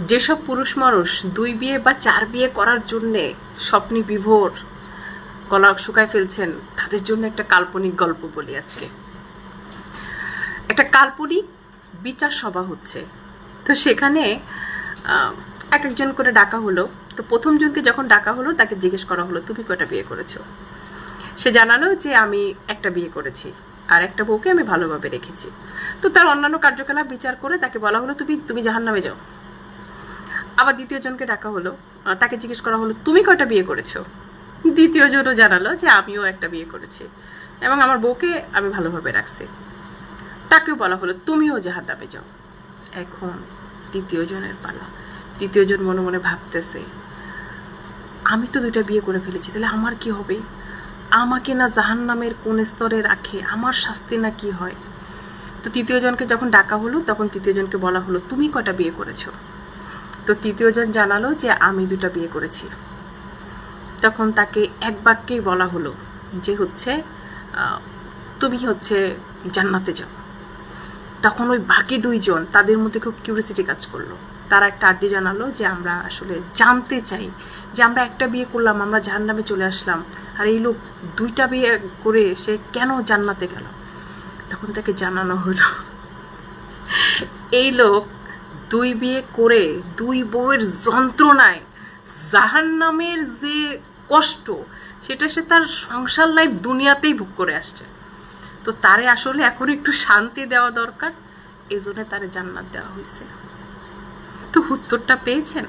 যেসব পুরুষ মানুষ দুই বিয়ে বা চার বিয়ে করার জন্যে স্বপ্নে বিভোর গলা শুকায় ফেলছেন, তাদের জন্য একটা কাল্পনিক গল্প বলি আজকে। একটা কাল্পনিক বিচার সভা হচ্ছে। তো সেখানে এক একজন করে ডাকা হলো। তো প্রথম জনকে যখন ডাকা হলো, তাকে জিজ্ঞেস করা হলো, তুমি কয়টা বিয়ে করেছ? সে জানালো যে, আমি একটা বিয়ে করেছি আর একটা বউকে আমি ভালোভাবে রেখেছি। তো তার অন্যান্য কার্যকলাপ বিচার করে তাকে বলা হলো, তুমি তুমি জাহান নামে যাও। আবার দ্বিতীয় জনকে ডাকা হলো। তাকে জিজ্ঞেস করা হলো, তুমি কয়টা বিয়ে করেছ? দ্বিতীয় জনও জানালো যে, আমিও একটা বিয়ে করেছি এবং আমার বউকে আমি ভালোভাবে রাখছি। তাকেও বলা হলো, তুমিও জাহান নামে যাও। এখন তৃতীয় জনের পালা। তৃতীয় জন মনে মনে ভাবতেছে, আমি তো দুইটা বিয়ে করে ফেলেছি, তাহলে আমার কি হবে? আমাকে না জাহান নামের কোন স্তরে রাখে? আমার শাস্তি না কি হয়? তো তৃতীয় জনকে যখন ডাকা হলো, তখন তৃতীয় জনকে বলা হলো, তুমি কটা বিয়ে করেছ? তো তৃতীয় জন জানালো যে আমি দুটা বিয়ে করেছি। তখন তাকে এক বাক্যেই বলা হলো যে হচ্ছে তুমি হচ্ছে জান্নাতে যাও। তখন ওই বাকি দুইজন তাদের মধ্যে খুব কিউরিয়াসিটি কাজ করল। তারা একটা আড্ডি জানালো যে আমরা আসলে জানতে চাই যে আমরা একটা বিয়ে করলাম, আমরা জাহান্নামে চলে আসলাম, আর এই লোক দুইটা বিয়ে করে সে কেন জান্নাতে গেল? তখন তাকে জানানো হলো, এই লোক দুই বিয়ে করে দুই বউয়ের যন্ত্রণায় জাহান্নামের যে কষ্ট, সেটা সে তার সংসার লাইফ দুনিয়াতেই ভোগ করে আসছে। তো তারে আসলে এখন একটু শান্তি দেওয়া দরকার এই এজন্য তারে জান্নাত দেওয়া হয়েছে তো উত্তরটা পেয়েছেন?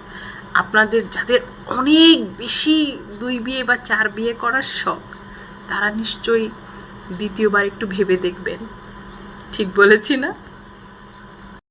আপনাদের যাদের অনেক বেশি দুই বিয়ে বা চার বিয়ে করার শখ, তারা নিশ্চয়ই দ্বিতীয়বার একটু ভেবে দেখবেন। ঠিক বলেছি না?